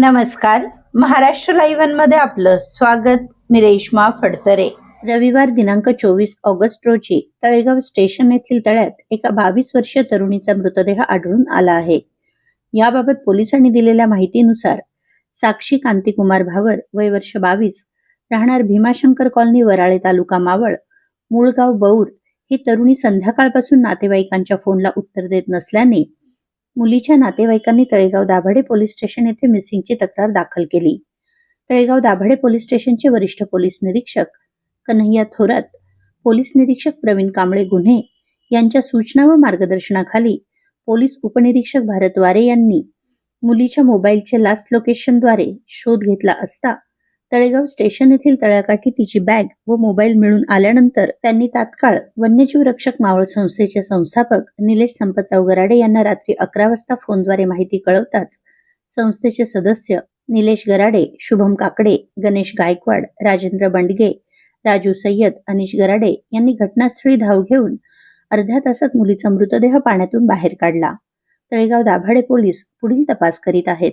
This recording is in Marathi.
नमस्कार. महाराष्ट्र लाईव्हमध्ये आपलं स्वागत. मी रेश्मा फडतरे. रविवार दिनांक चोवीस ऑगस्ट रोजी तळेगाव स्टेशन येथील तळ्यात एका बावीस वर्षीय तरुणीचा मृतदेह आढळून आला आहे. याबाबत पोलिसांनी दिलेल्या माहितीनुसार साक्षी कांतिकुमार भावर वय वर्ष बावीस राहणार भीमाशंकर कॉलनी वराळे तालुका मावळ मूळगाव बौर ही तरुणी संध्याकाळपासून नातेवाईकांच्या फोनला उत्तर देत नसल्याने मुलीच्या नातेवाईकांनी तळेगाव दाभाडे पोलीस स्टेशन येथे मिसिंगची तक्रार दाखल केली. तळेगाव दाभाडे पोलीस स्टेशनचे वरिष्ठ पोलीस निरीक्षक कन्हैया थोरात पोलीस निरीक्षक प्रवीण कांबळे गुन्हे यांच्या सूचना व मार्गदर्शनाखाली पोलीस उपनिरीक्षक भारत वारे यांनी मुलीच्या मोबाईलचे लास्ट लोकेशनद्वारे शोध घेतला असता तळेगाव स्टेशन येथील तळ्याकाठी तिची बॅग व मोबाईल मिळून आल्यानंतर त्यांनी तात्काळ वन्यजीव रक्षक मावळ संस्थेचे संस्थापक निलेश संपतराव गराडे यांना रात्री अकरा वाजता फोनद्वारे माहिती कळवताच संस्थेचे सदस्य निलेश गराडे शुभम काकडे गणेश गायकवाड राजेंद्र बंडगे राजू सय्यद अनिश गराडे यांनी घटनास्थळी धाव घेऊन अर्ध्या तासात मुलीचा मृतदेह पाण्यातून बाहेर काढला. तळेगाव दाभाडे पोलीस पुढील तपास करीत आहेत.